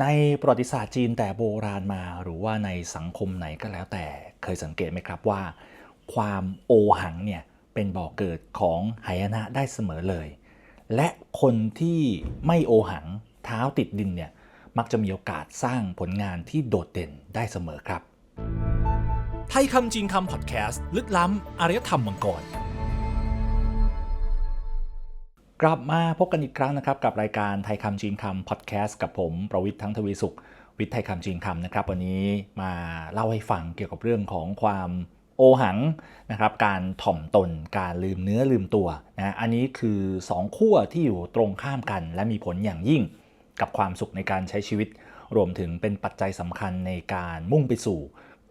ในประวัติศาสตร์จีนแต่โบราณมาหรือว่าในสังคมไหนก็แล้วแต่เคยสังเกตไหมครับว่า ความโอหังเนี่ยเป็นบ่อกเกิดของหายนะได้เสมอเลย และคนที่ไม่โอหังเท้าติดดินเนี่ยมักจะมีโอกาสสร้างผลงานที่โดดเด่นได้เสมอครับ ไทยคำจีนคำพอดแคสต์ ลึกล้ำอารยธรรมมังกร กลับมาพบกันอีกครั้งนะครับ กับรายการไทยคำจีนคำพอดแคสต์กับผมประวิทย์ทั้งทวีสุข วิทย์ไทยคำจีนคำนะครับ วันนี้มาเล่าให้ฟังเกี่ยวกับเรื่องของความโอหังนะครับการถ่อมตนการลืมเนื้อลืมตัวนะอันนี้คือ 2 ขั้วที่อยู่ตรงข้ามกัน และมีผลอย่างยิ่งกับความสุขในการใช้ชีวิต รวมถึงเป็นปัจจัยสำคัญในการมุ่งไปสู่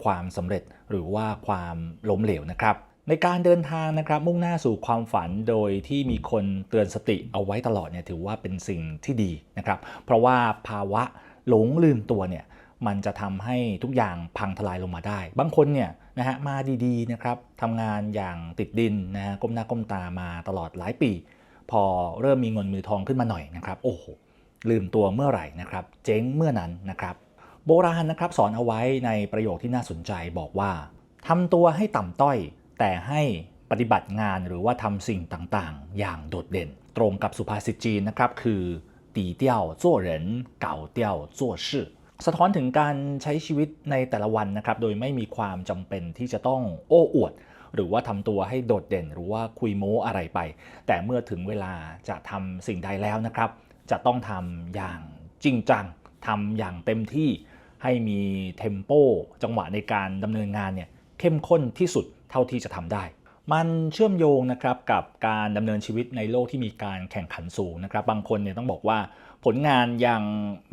ความสำเร็จหรือว่าความล้มเหลวนะครับ ในการเดินทางนะครับมุ่งหน้าสู่ความฝันโดยที่มีคนเตือนสติเอาไว้ตลอดเนี่ยถือว่าเป็นสิ่งที่ดีนะครับ เพราะว่าภาวะหลงลืมตัวเนี่ยมันจะทำให้ทุกอย่างพังทลายลงมาได้ บางคนเนี่ยนะฮะมาดีๆนะครับทำงานอย่างติดดินนะฮะก้มหน้าก้มตามาตลอดหลายปี พอเริ่มมีเงินมือทองขึ้นมาหน่อยนะครับโอ้โหลืมตัวเมื่อไหร่นะครับเจ๊งเมื่อนั้นนะครับโบราณนะครับสอนเอาไว้ในประโยคที่น่าสนใจบอกว่าทำตัวให้ต่ำต้อย แต่ให้ปฏิบัติงานหรือว่าทำสิ่งต่างๆ อย่างโดดเด่น ตรงกับสุภาษิตจีนนะครับ คือตีเตี้ยวจ้วเหรินเก่าเตี้ยวจ้วชื่อสะท้อนถึงการใช้ชีวิตในแต่ละวันนะครับ โดยไม่มีความจำเป็นที่จะต้องโอ้อวด หรือว่าทำตัวให้โดดเด่น หรือว่าคุยโม้อะไรไป แต่เมื่อถึงเวลาจะทำสิ่งใดแล้วนะครับ จะต้องทำอย่างจริงจังทำอย่างเต็มที่ให้มีเทมโปจังหวะในการดำเนินงานเนี่ยเข้มข้นที่สุด เท่าที่จะทำได้ มันเชื่อมโยงนะครับกับการดำเนินชีวิตในโลกที่มีการแข่งขันสูงนะครับบางคนเนี่ยต้องบอกว่าผลงานยัง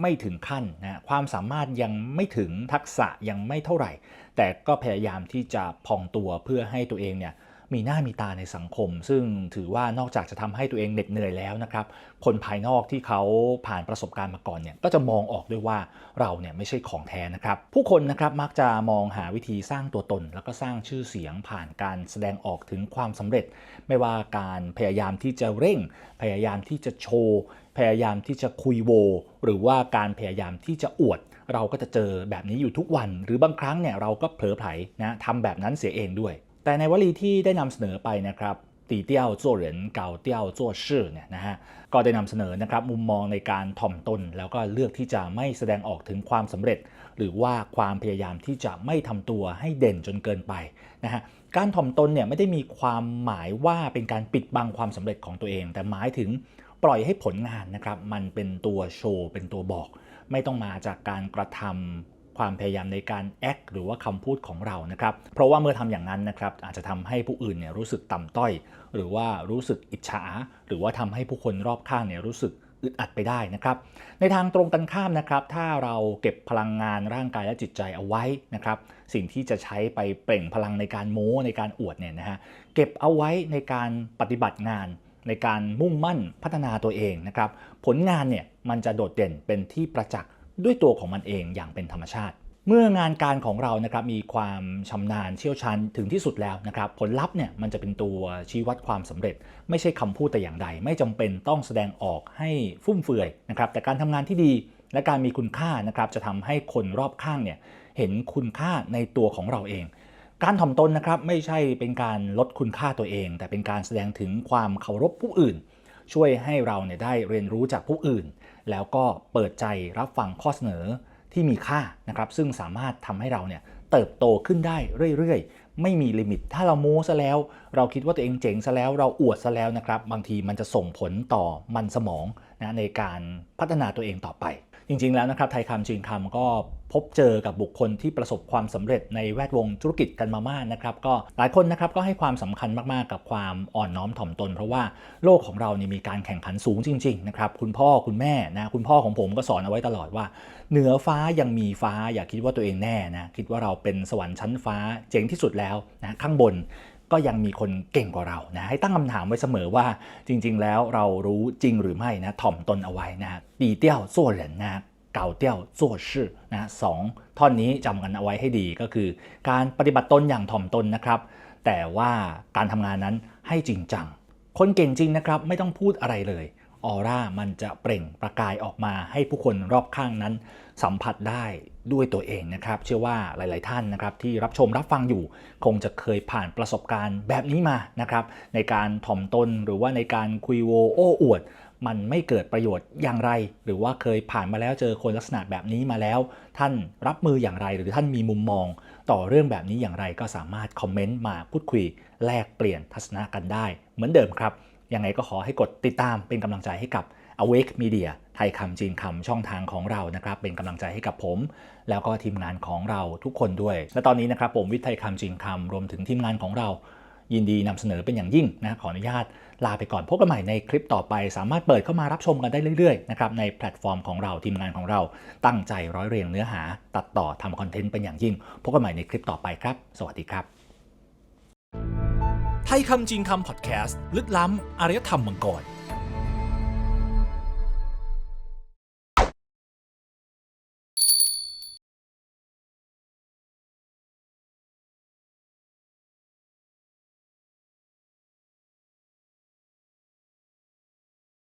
ไม่ถึงขั้นนะความสามารถยังไม่ถึงทักษะยังไม่เท่าไหร่ แต่ก็พยายามที่จะพองตัวเพื่อให้ตัวเองเนี่ย มีหน้ามีตาในสังคม ซึ่งถือว่านอกจากจะทำให้ตัวเองเหน็ดเหนื่อยแล้วนะครับ คนภายนอกที่เขาผ่านประสบการณ์มาก่อนเนี่ยก็จะมองออกด้วยว่าเราเนี่ยไม่ใช่ของแท้นะครับ ผู้คนนะครับมักจะมองหาวิธีสร้างตัวตน แล้วก็สร้างชื่อเสียงผ่านการแสดงออกถึงความสำเร็จ ไม่ว่าการพยายามที่จะเร่ง พยายามที่จะโชว์พยายามที่จะคุยโว หรือว่าการพยายามที่จะอวด เราก็จะเจอแบบนี้อยู่ทุกวัน หรือบางครั้งเนี่ยเราก็เผลอไผลนะทำแบบนั้นเสียเองด้วย แต่ในวลีที่ได้นำเสนอไปนะครับตีเตี้ยวจั่วเหรินเก่าเตี้ยวจั่วชื่อเนี่ยนะฮะก็ได้นำเสนอนะครับมุมมองในการถ่อมตน แล้วก็เลือกที่จะไม่แสดงออกถึงความสำเร็จ หรือว่าความพยายามที่จะไม่ทำตัวให้เด่นจนเกินไปนะฮะการถ่อมตนเนี่ยไม่ได้มีความหมายว่าเป็นการปิดบังความสำเร็จของตัวเอง แต่หมายถึงปล่อยให้ผลงานนะครับมันเป็นตัวโชว์เป็นตัวบอก ไม่ต้องมาจากการกระทำ ความพยายามในการแอคหรือว่าคำพูดของเรานะครับ เพราะว่าเมื่อทำอย่างนั้นนะครับอาจจะทำให้ผู้อื่นเนี่ยรู้สึกต่ำต้อย หรือว่ารู้สึกอิจฉา หรือว่าทำให้ผู้คนรอบข้างเนี่ยรู้สึกอึดอัดไปได้นะครับ ในทางตรงกันข้ามนะครับ ถ้าเราเก็บพลังงานร่างกายและจิตใจเอาไว้นะครับ สิ่งที่จะใช้ไปเปล่งพลังในการโม้ในการอวดเนี่ยนะฮะ เก็บเอาไว้ในการปฏิบัติงาน ในการมุ่งมั่นพัฒนาตัวเองนะครับ ผลงานเนี่ยมันจะโดดเด่นเป็นที่ประจักษ์ ด้วยตัวของมันเองอย่างเป็นธรรมชาติ เมื่องานการของเรานะครับมีความชำนาญเชี่ยวชาญถึงที่สุดแล้วนะครับผลลัพธ์เนี่ยมันจะเป็นตัวชี้วัดความสำเร็จ ไม่ใช่คำพูดแต่อย่างใด ไม่จำเป็นต้องแสดงออกให้ฟุ่มเฟือยนะครับแต่การทำงานที่ดีและการมีคุณค่านะครับจะทำให้คนรอบข้างเนี่ยเห็นคุณค่าในตัวของเราเอง การถ่อมตนนะครับไม่ใช่เป็นการลดคุณค่าตัวเอง แต่เป็นการแสดงถึงความเคารพผู้อื่น ช่วยให้เราเนี่ยได้เรียนรู้จากผู้อื่น แล้วก็เปิดใจรับฟังข้อเสนอที่มีค่านะครับ ซึ่งสามารถทำให้เราเนี่ยเติบโตขึ้นได้เรื่อยๆ ไม่มีลิมิต ถ้าเราโม้ซะแล้ว เราคิดว่าตัวเองเจ๋งซะแล้ว เราอวดซะแล้วนะครับ บางทีมันจะส่งผลต่อมันสมองนะในการพัฒนาตัวเองต่อไป จริงๆแล้วนะครับไทยคำจีนคำก็พบเจอกับบุคคลที่ประสบความสำเร็จในแวดวงธุรกิจกันมามากนะครับ ก็หลายคนนะครับก็ให้ความสำคัญมากๆกับความอ่อนน้อมถ่อมตน เพราะว่าโลกของเรานี่มีการแข่งขันสูงจริงๆนะครับคุณพ่อคุณแม่นะคุณพ่อของผมก็สอนเอาไว้ตลอดว่า เหนือฟ้ายังมีฟ้าอย่าคิดว่าตัวเองแน่นะคิดว่าเราเป็นสวรรค์ชั้นฟ้าเจ๋งที่สุดแล้วนะข้างบน ก็ยังมีคนเก่งกว่าเรานะให้ตั้งคำถามไว้เสมอว่าจริง ๆ แล้วเรารู้จริงหรือไม่นะถ่อมตนเอาไว้นะปีเตี้ยวโซ่เหรินนะเก่าเตี้ยวโซ่ชื่อนะสองท่อนนี้จำกันเอาไว้ให้ดีก็คือ การปฏิบัติตนอย่างถ่อมตนนะครับ แต่ว่าการทำงานนั้นให้จริงจัง คนเก่งจริงนะครับไม่ต้องพูดอะไรเลยออร่ามันจะเปล่งประกายออกมาให้ผู้คนรอบข้างนั้น สัมผัสได้ ด้วยตัวเองนะครับ เชื่อว่าหลาย ๆ ท่านนะครับที่รับชมรับฟังอยู่ คงจะเคยผ่านประสบการณ์แบบนี้มานะครับ ในการถ่อมตนหรือว่าในการคุยโวโอ้อวด มันไม่เกิดประโยชน์อย่างไร หรือว่าเคยผ่านมาแล้วเจอคนลักษณะแบบนี้มาแล้ว ท่านรับมืออย่างไร หรือท่านมีมุมมอง ต่อเรื่องแบบนี้อย่างไรก็สามารถคอมเมนต์มาพูดคุยแลกเปลี่ยนทัศนะกันได้ เหมือนเดิมครับยังไงก็ขอให้กดติดตามเป็นกำลังใจให้กับ Awake Media ทยคำจีนคำช่องทางของเรานะครับเป็นกำลังใจให้กับผม แล้วก็ทีมงานของเราทุกคนด้วย และตอนนี้นะครับผมวิทย์ไทยคำจีนคำรวมถึงทีมงานของเรา ยินดีนำเสนอเป็นอย่างยิ่งนะขออนุญาตลาไปก่อนพบกันใหม่ในคลิปต่อไป สามารถเปิดเข้ามารับชมกันได้เรื่อยๆนะครับในแพลตฟอร์มของเราทีมงานของเราตั้งใจร้อยเรียงเนื้อหา ตัดต่อทำคอนเทนต์เป็นอย่างยิ่งพบกันใหม่ในคลิปต่อไปครับ สวัสดีครับ ไทยคำจีนคำพอดแคสต์ลึกล้ำอารยธรรมมังกร